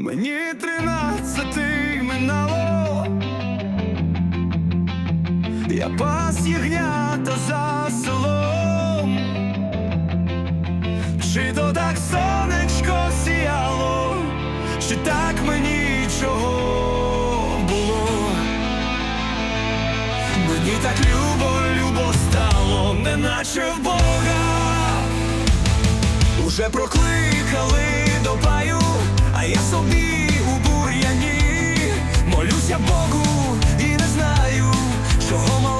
Мені тринадцяти минало, я пас ягнята за селом, чи то так сонечко сіяло, чи так мені чого було, мені так любо, любо стало, неначе в Бога, уже прокликали я собі у бур'яні, молюся Богу і не знаю, чого мало.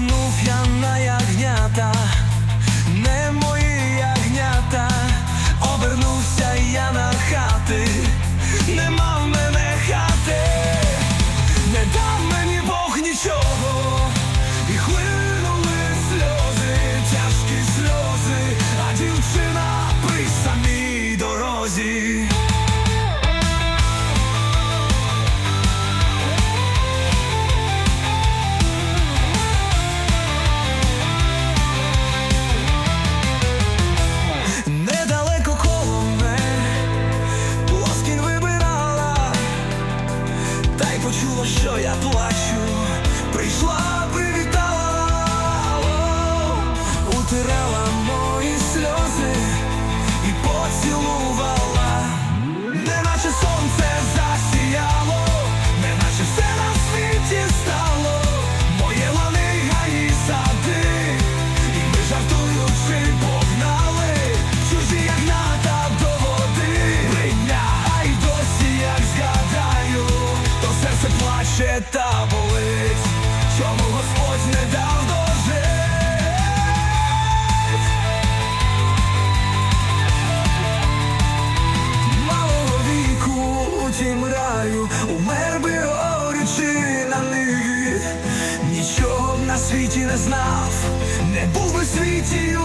минув я. почула, що я плачу, прийшла привіт. не знав, не був би світі.